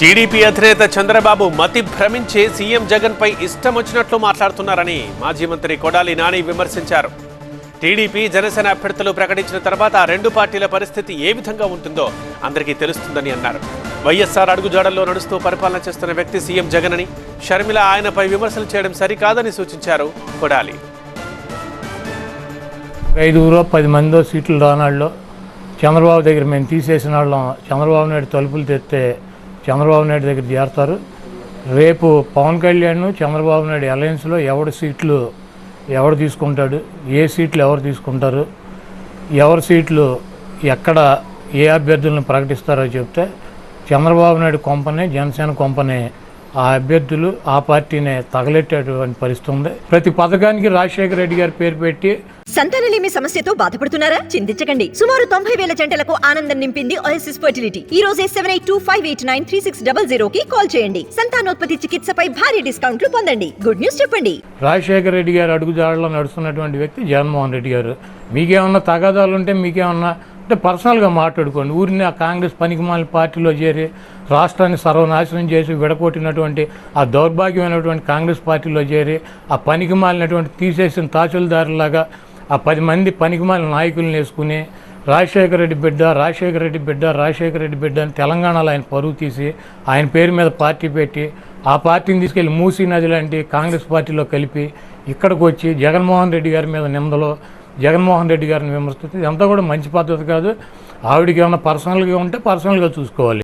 TDP అధినేత చంద్రబాబు మతి భ్రమించి CM జగన్పై ఇష్టం వచ్చినట్లు మాట్లాడుతున్నారని మాజీ మంత్రి కొడాలి నాని విమర్శించారు. టీడీపీ జనసేన అభ్యర్థులు ప్రకటించిన తర్వాత ఆ రెండు పార్టీల పరిస్థితి ఏ విధంగా ఉంటుందో అందరికీ తెలుస్తుందని అన్నారు. వైఎస్ఆర్ అడుగుజాడల్లో నడుస్తూ పరిపాలన చేస్తున్న వ్యక్తి సీఎం జగన్ అని షర్మిల ఆయనపై విమర్శలు చేయడం సరికాదని సూచించారు కొడాలి. ఐదుగురో పది మందో సీట్లు రానాళ్ళు చంద్రబాబు దగ్గర మేము తీసేసిన వాళ్ళం. చంద్రబాబు నాయుడు తలుపులు తెస్తే చంద్రబాబు నాయుడు దగ్గర చేరతారు. రేపు పవన్ కళ్యాణ్ చంద్రబాబు నాయుడు అలయన్స్లో ఎవడి సీట్లు ఎవరు తీసుకుంటాడు ఏ సీట్లు ఎవరు తీసుకుంటారు ఎవరి సీట్లు ఎక్కడ ఏ అభ్యర్థులను ప్రకటిస్తారో చెప్తే చంద్రబాబు నాయుడు కొంపనే జనసేన కొంపనే ఆ అభ్యర్థులు ఆ పార్టీనే తగలెట్టేటువంటి పరిస్థితి ఉంది. ప్రతి పథకానికి రాజశేఖర రెడ్డి గారి పేరు పెట్టి సంతానలేమి సమస్యతో బాధపడుతున్నారా? చింతించకండి. సుమారు తొంభై వేల జంటలకు ఆనందం నింపింది ఓఎస్ఎస్ ఫర్టిలిటీ ఈ రోజే seven eight two five eight nine three six double zero కి కాల్ చేయండి. సంతానోత్పత్తి చికిత్సపై భారీ డిస్కౌంట్లు పొందండి. గుడ్ న్యూస్ చెప్పండి. రాజశేఖర రెడ్డి గారు అడుగుజాడలో నడుస్తున్నటువంటి వ్యక్తి జగన్మోహన్ రెడ్డి గారు. మీకేమన్నా తగాదాలు ఉంటే మీకేమన్నా అంటే పర్సనల్గా మాట్లాడుకోండి. ఊరిని ఆ కాంగ్రెస్ పనికిమాల పార్టీలో చేరి రాష్ట్రాన్ని సర్వనాశనం చేసి విడగొట్టినటువంటి ఆ దౌర్భాగ్యమైనటువంటి కాంగ్రెస్ పార్టీలో చేరి ఆ పనికిమాలినటువంటి తీసేసిన తహసీల్దారులాగా ఆ పది మంది పనికిమాలిన నాయకులను వేసుకుని రాజశేఖర రెడ్డి బిడ్డ రాజశేఖర రెడ్డి బిడ్డ రాజశేఖర రెడ్డి బిడ్డ అని తెలంగాణలో ఆయన పరువు తీసి ఆయన పేరు మీద పార్టీ పెట్టి ఆ పార్టీని తీసుకెళ్ళి మూసీ నది లాంటి కాంగ్రెస్ పార్టీలో కలిపి ఇక్కడికి వచ్చి జగన్మోహన్ రెడ్డి గారి మీద నిందలో జగన్మోహన్ రెడ్డి గారిని విమర్శిస్తుంది ఇదంతా కూడా మంచి పద్ధతి కాదు. ఆవిడకి ఏమైనా పర్సనల్గా ఉంటే పర్సనల్గా చూసుకోవాలి.